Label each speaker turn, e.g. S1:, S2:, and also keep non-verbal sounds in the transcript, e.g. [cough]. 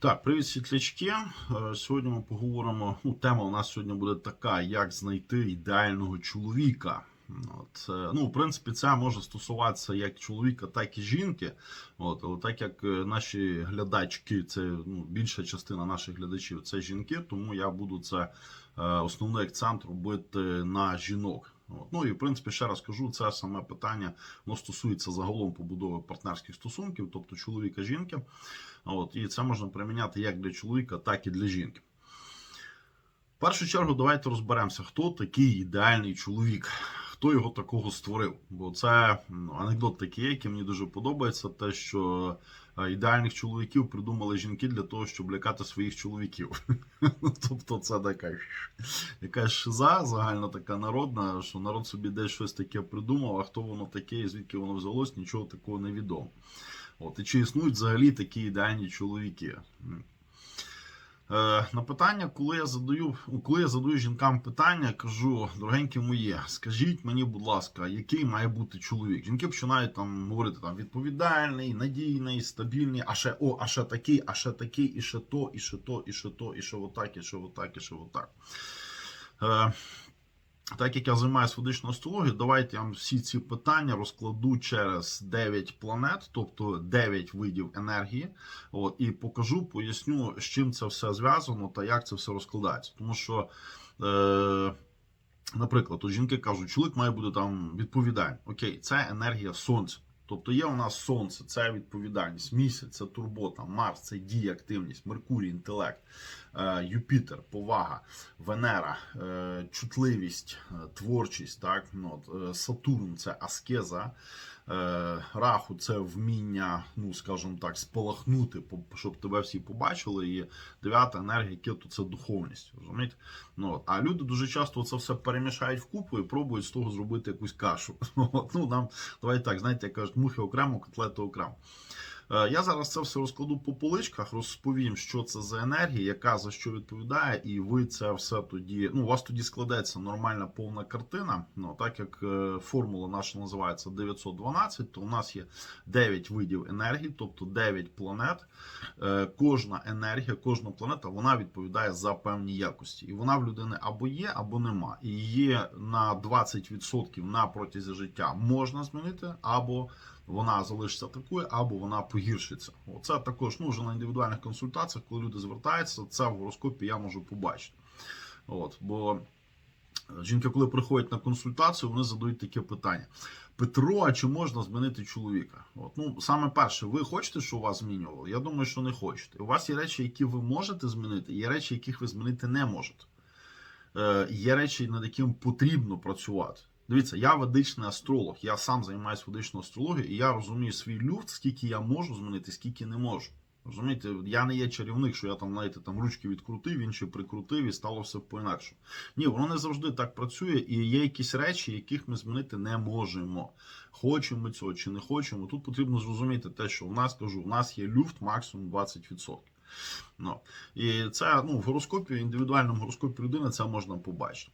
S1: Так, привіт, світлячки. Е, Сьогодні ми поговоримо. Ну, тема у нас сьогодні буде така: як знайти ідеального чоловіка. От, е, ну, в принципі, це може стосуватися як чоловіка, так і жінки. От, але так як е, наші глядачки, це ну, більша частина наших глядачів це жінки, тому я буду це основний акцент робити на жінок. Ну і в принципі, ще раз кажу, це саме питання воно стосується загалом побудови партнерських стосунків, тобто чоловіка жінки. От, і це можна приміняти як для чоловіка, так і для жінки. В першу чергу, давайте розберемося, хто такий ідеальний чоловік, хто його такого створив. Бо це анекдот такий, який мені дуже подобається, те, що е, ідеальних чоловіків придумали жінки для того, щоб лякати своїх чоловіків. [laughs] Тобто, це така якась шиза загальна така народна, що народ собі десь щось таке придумав, а хто воно таке і звідки воно взялось, нічого такого не відомо. От, і чи існують взагалі такі ідеальні чоловіки? Е, на питання, коли я задаю, коли я задаю жінкам питання, кажу, дорогенькі моє, скажіть мені, будь ласка, який має бути чоловік? Жінки починають там говорити там відповідальний, надійний, стабільний, а ще о, а ще такий, а ще такий, і ще то, і ще то, і ще то, і ще отак, і ще отак, і ще отак. Так як я займаюся ведичною астрологією, давайте я вам всі ці питання розкладу через 9 планет, тобто 9 видів енергії. От, і покажу, поясню, з чим це все зв'язано та як це все розкладається. Тому що, е, наприклад, от жінки кажуть, чоловік має бути там відповідальний. Окей, це енергія сонця. Тобто є у нас сонце, це відповідальність, місяць, це турбота, Марс, це дія, активність, Меркурій, інтелект, Юпітер, повага, Венера, е, чутливість, е, творчість, так, ну, е, Сатурн це аскеза, е, Раху це вміння, ну скажімо так, спалахнути, щоб тебе всі побачили. І дев'ята енергія кету це духовність. Розумієте? Ну, а люди дуже часто це все перемішають в купу і пробують з того зробити якусь кашу. [laughs] Ну, нам, давай так, знаєте, як кажуть, мухи окремо, котлети окремо. Е, Я зараз це все розкладу по поличках, розповім, що це за енергія, яка за що відповідає, і ви це все тоді. Ну, у вас тоді складеться нормальна повна картина. Ну, так як е, формула наша називається 912, то у нас є 9 видів енергії, тобто 9 планет. Е, Кожна енергія, кожна планета вона відповідає за певні якості. І вона в людини або є, або нема. І є на 20% на протязі життя можна змінити, або вона залишиться такою, або вона погіршиться. Це також ну, вже на індивідуальних консультаціях, коли люди звертаються, це в гороскопі я можу побачити. От, бо жінки, коли приходять на консультацію, вони задають таке питання: Петро, а чи можна змінити чоловіка? От, ну, саме перше, ви хочете, щоб вас змінювали? Я думаю, що не хочете. У вас є речі, які ви можете змінити, є речі, яких ви змінити не можете. Е, є речі, над якими потрібно працювати. Дивіться, я ведичний астролог, я сам займаюся ведичною астрологією, і я розумію свій люфт, скільки я можу змінити, скільки не можу. Розумієте, я не є чарівник, що я там, знаєте, там ручки відкрутив, інші прикрутив і стало все по-інакше. Ні, воно не завжди так працює, і є якісь речі, яких ми змінити не можемо. Хочемо ми цього чи не хочемо. Тут потрібно зрозуміти те, що в нас кажу, в нас є люфт максимум 20%. Ну, і це ну, в гороскопі, індивідуальному гороскопі людини це можна побачити.